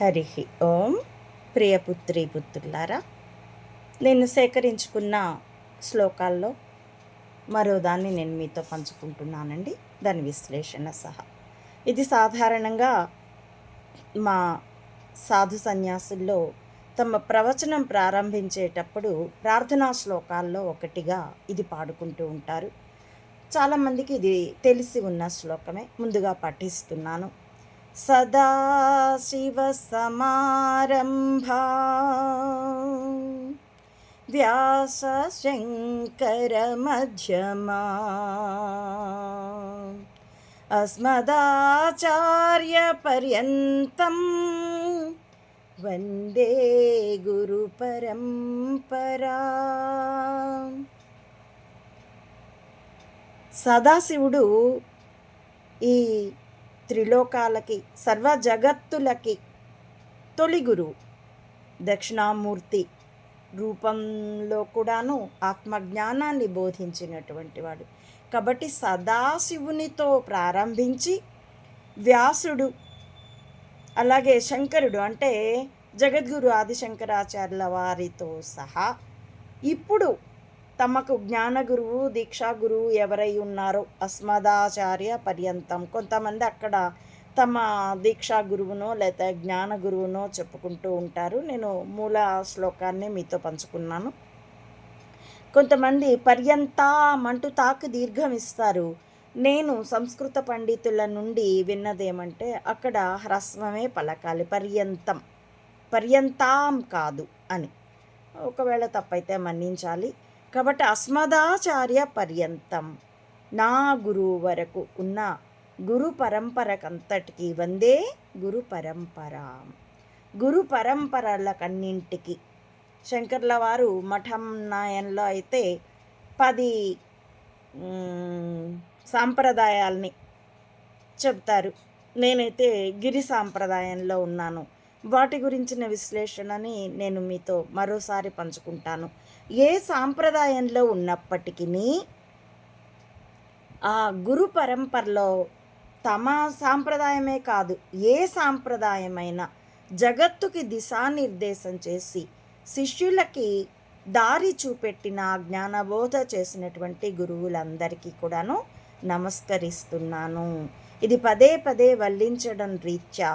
హరి ఓం. ప్రియపుత్రి పుత్రులారా నేను సేకరించుకున్న శ్లోకాల్లో మరో దాన్ని నేను మీతో పంచుకుంటున్నానండి. దాని విశ్లేషణ సహా. ఇది సాధారణంగా మా సాధు సన్యాసుల్లో తమ ప్రవచనం ప్రారంభించేటప్పుడు ప్రార్థనా శ్లోకాల్లో ఒకటిగా ఇది పాడుకుంటూ ఉంటారు. చాలామందికి ఇది తెలిసి ఉన్న శ్లోకమే. ముందుగా పఠిస్తున్నాను. सदाशिवसमारम्भा व्यासशङ्करमध्यमा अस्मदाचार्यपर्यन्तं वन्दे గురుపరంపరా సదాశివుడు ఈ త్రిలోకాలకి సర్వ జగత్తులకి తొలి గురువు. దక్షిణామూర్తి రూపంలో కూడాను ఆత్మజ్ఞానాన్ని బోధించినటువంటి వాడు. కాబట్టి సదాశివునితో ప్రారంభించి వ్యాసుడు అలాగే శంకరుడు అంటే జగద్గురు ఆదిశంకరాచార్యుల వారితో సహా ఇప్పుడు తమకు జ్ఞాన గురువు దీక్షా గురువు ఎవరై ఉన్నారో అస్మదాచార్య పర్యంతం. కొంతమంది అక్కడ తమ దీక్షా గురువునో లేదా జ్ఞాన గురువునో చెప్పుకుంటూ ఉంటారు. నేను మూల శ్లోకాన్ని మీతో పంచుకున్నాను. కొంతమంది పర్యంతం అంటూ తాకు దీర్ఘం ఇస్తారు నేను సంస్కృత పండితుల నుండి విన్నదేమంటే అక్కడ హ్రస్వమే పలకాలి. పర్యంతం. పర్యంతం కాదు అని. ఒకవేళ తప్పైతే మన్నించాలి. కాబట్టి అస్మదాచార్య పర్యంతం నా గురువు వరకు ఉన్న గురు పరంపరకంతటికి వందే గురు పరంపర. గురు పరంపరలకన్నింటికి. శంకర్ల వారు మఠం నాయంలో అయితే పది సాంప్రదాయాల్ని చెప్తారు నేనైతే గిరి సాంప్రదాయంలో ఉన్నాను. వాటి గురించిన విశ్లేషణని నేను మీతో మరోసారి పంచుకుంటాను. ఏ సాంప్రదాయంలో ఉన్నప్పటికీ ఆ గురు పరంపరలో తమ సాంప్రదాయమే కాదు ఏ సాంప్రదాయమైనా జగత్తుకి దిశానిర్దేశం చేసి శిష్యులకి దారి చూపెట్టిన జ్ఞానబోధ చేసినటువంటి గురువులందరికీ కూడాను నమస్కరిస్తున్నాను. ఇది పదే పదే వల్లించడం రీత్యా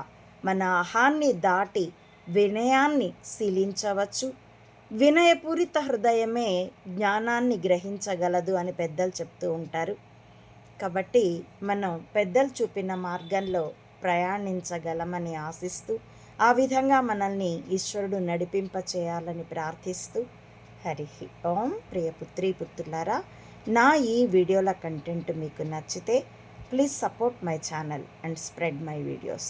మన అహాన్ని దాటి వినయాన్ని శీలించవచ్చు. వినయపూరిత హృదయమే జ్ఞానాన్ని గ్రహించగలదు అని పెద్దలు చెప్తూ ఉంటారు. కాబట్టి మనం పెద్దలు చూపిన మార్గంలో ప్రయాణించగలమని ఆశిస్తూ ఆ విధంగా మనల్ని ఈశ్వరుడు నడిపింప చేయాలని ప్రార్థిస్తూ హరి ఓం ప్రియపుత్రి పుత్రులారా నా ఈ వీడియోల కంటెంట్ మీకు నచ్చితే please support my channel and spread my videos.